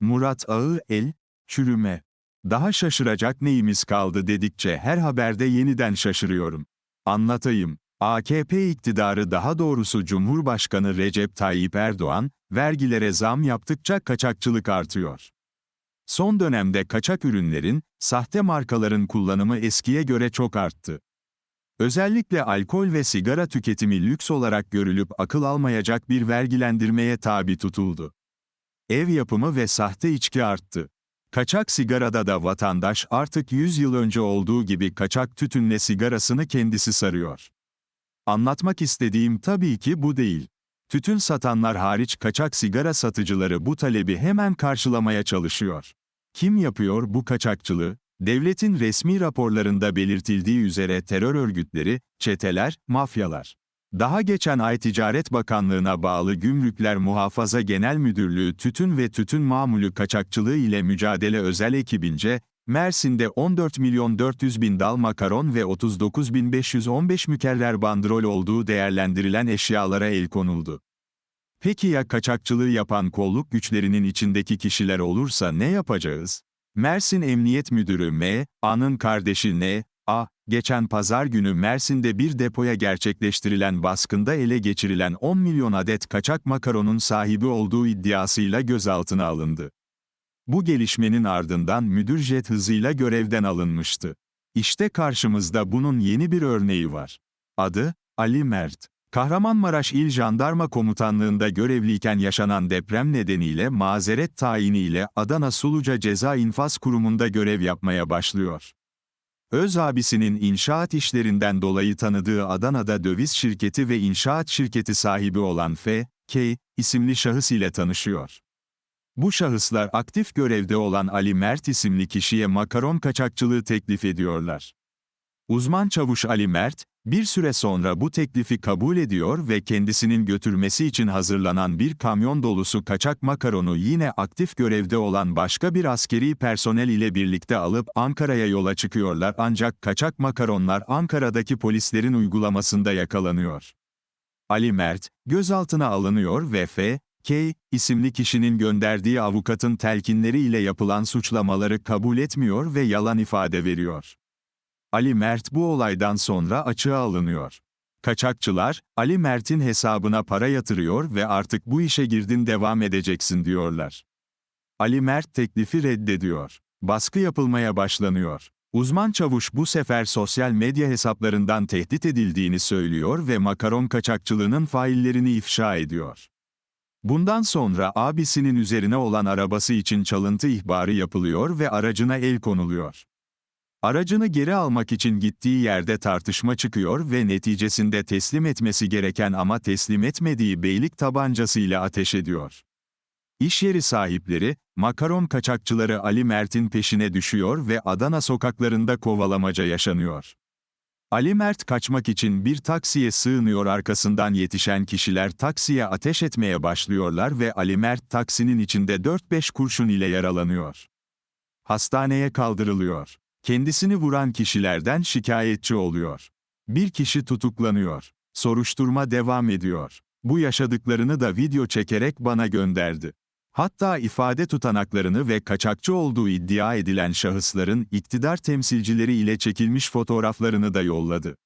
Murat Ağır El, çürüme. Daha şaşıracak neyimiz kaldı dedikçe her haberde yeniden şaşırıyorum. Anlatayım. AKP iktidarı daha doğrusu Cumhurbaşkanı Recep Tayyip Erdoğan, vergilere zam yaptıkça kaçakçılık artıyor. Son dönemde kaçak ürünlerin, sahte markaların kullanımı eskiye göre çok arttı. Özellikle alkol ve sigara tüketimi lüks olarak görülüp akıl almayacak bir vergilendirmeye tabi tutuldu. Ev yapımı ve sahte içki arttı. Kaçak sigarada da vatandaş artık 100 yıl önce olduğu gibi kaçak tütünle sigarasını kendisi sarıyor. Anlatmak istediğim tabii ki bu değil. Tütün satanlar hariç kaçak sigara satıcıları bu talebi hemen karşılamaya çalışıyor. Kim yapıyor bu kaçakçılığı? Devletin resmi raporlarında belirtildiği üzere terör örgütleri, çeteler, mafyalar. Daha geçen ay Ticaret Bakanlığı'na bağlı Gümrükler Muhafaza Genel Müdürlüğü tütün ve tütün mamulü kaçakçılığı ile mücadele özel ekibince, Mersin'de 14 milyon 400 bin dal makaron ve 39 bin 515 mükerrer bandrol olduğu değerlendirilen eşyalara el konuldu. Peki ya kaçakçılığı yapan kolluk güçlerinin içindeki kişiler olursa ne yapacağız? Mersin Emniyet Müdürü M. A'nın kardeşi N. A. Geçen pazar günü Mersin'de bir depoya gerçekleştirilen baskında ele geçirilen 10 milyon adet kaçak makaronun sahibi olduğu iddiasıyla gözaltına alındı. Bu gelişmenin ardından müdür jet hızıyla görevden alınmıştı. İşte karşımızda bunun yeni bir örneği var. Adı, Ali Mert. Kahramanmaraş İl Jandarma Komutanlığı'nda görevliyken yaşanan deprem nedeniyle mazeret tayiniyle Adana Suluca Ceza İnfaz Kurumu'nda görev yapmaya başlıyor. Öz abisinin inşaat işlerinden dolayı tanıdığı Adana'da döviz şirketi ve inşaat şirketi sahibi olan F. K. isimli şahıs ile tanışıyor. Bu şahıslar aktif görevde olan Ali Mert isimli kişiye makaron kaçakçılığı teklif ediyorlar. Uzman çavuş Ali Mert, bir süre sonra bu teklifi kabul ediyor ve kendisinin götürmesi için hazırlanan bir kamyon dolusu kaçak makaronu yine aktif görevde olan başka bir askeri personel ile birlikte alıp Ankara'ya yola çıkıyorlar ancak kaçak makaronlar Ankara'daki polislerin uygulamasında yakalanıyor. Ali Mert, gözaltına alınıyor ve F. K. isimli kişinin gönderdiği avukatın telkinleri ile yapılan suçlamaları kabul etmiyor ve yalan ifade veriyor. Ali Mert bu olaydan sonra açığa alınıyor. Kaçakçılar, Ali Mert'in hesabına para yatırıyor ve artık bu işe girdin devam edeceksin diyorlar. Ali Mert teklifi reddediyor. Baskı yapılmaya başlanıyor. Uzman çavuş bu sefer sosyal medya hesaplarından tehdit edildiğini söylüyor ve makaron kaçakçılığının faillerini ifşa ediyor. Bundan sonra abisinin üzerine olan arabası için çalıntı ihbarı yapılıyor ve aracına el konuluyor. Aracını geri almak için gittiği yerde tartışma çıkıyor ve neticesinde teslim etmesi gereken ama teslim etmediği beylik tabancasıyla ateş ediyor. İş yeri sahipleri, makaron kaçakçıları Ali Mert'in peşine düşüyor ve Adana sokaklarında kovalamaca yaşanıyor. Ali Mert kaçmak için bir taksiye sığınıyor arkasından yetişen kişiler taksiye ateş etmeye başlıyorlar ve Ali Mert taksinin içinde 4-5 kurşun ile yaralanıyor. Hastaneye kaldırılıyor. Kendisini vuran kişilerden şikayetçi oluyor. Bir kişi tutuklanıyor. Soruşturma devam ediyor. Bu yaşadıklarını da video çekerek bana gönderdi. Hatta ifade tutanaklarını ve kaçakçı olduğu iddia edilen şahısların iktidar temsilcileri ile çekilmiş fotoğraflarını da yolladı.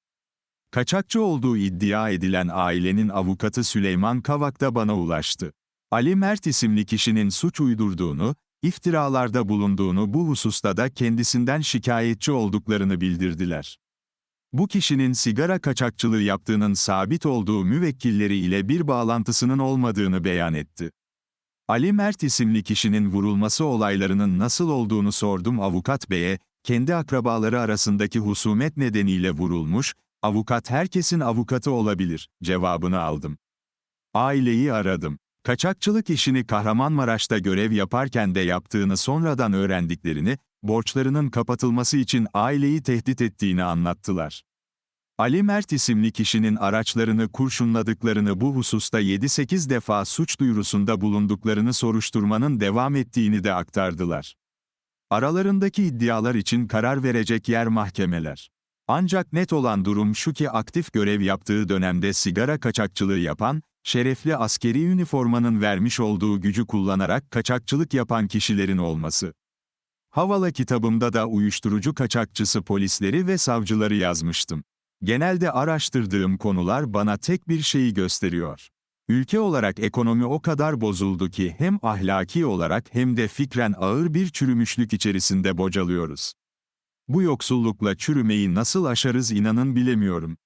Kaçakçı olduğu iddia edilen ailenin avukatı Süleyman Kavak da bana ulaştı. Ali Mert isimli kişinin suç uydurduğunu, iftiralarda bulunduğunu bu hususta da kendisinden şikayetçi olduklarını bildirdiler. Bu kişinin sigara kaçakçılığı yaptığının sabit olduğu müvekkilleri ile bir bağlantısının olmadığını beyan etti. Ali Mert isimli kişinin vurulması olaylarının nasıl olduğunu sordum avukat beye, kendi akrabaları arasındaki husumet nedeniyle vurulmuş, avukat herkesin avukatı olabilir, cevabını aldım. Aileyi aradım. Kaçakçılık işini Kahramanmaraş'ta görev yaparken de yaptığını sonradan öğrendiklerini, borçlarının kapatılması için aileyi tehdit ettiğini anlattılar. Ali Mert isimli kişinin araçlarını kurşunladıklarını bu hususta 7-8 defa suç duyurusunda bulunduklarını soruşturmanın devam ettiğini de aktardılar. Aralarındaki iddialar için karar verecek yer mahkemeler. Ancak net olan durum şu ki aktif görev yaptığı dönemde sigara kaçakçılığı yapan, Şerefli askeri üniformanın vermiş olduğu gücü kullanarak kaçakçılık yapan kişilerin olması. Havala kitabımda da uyuşturucu kaçakçısı polisleri ve savcıları yazmıştım. Genelde araştırdığım konular bana tek bir şeyi gösteriyor. Ülke olarak ekonomi o kadar bozuldu ki hem ahlaki olarak hem de fikren ağır bir çürümüşlük içerisinde bocalıyoruz. Bu yoksullukla çürümeyi nasıl aşarız inanın bilemiyorum.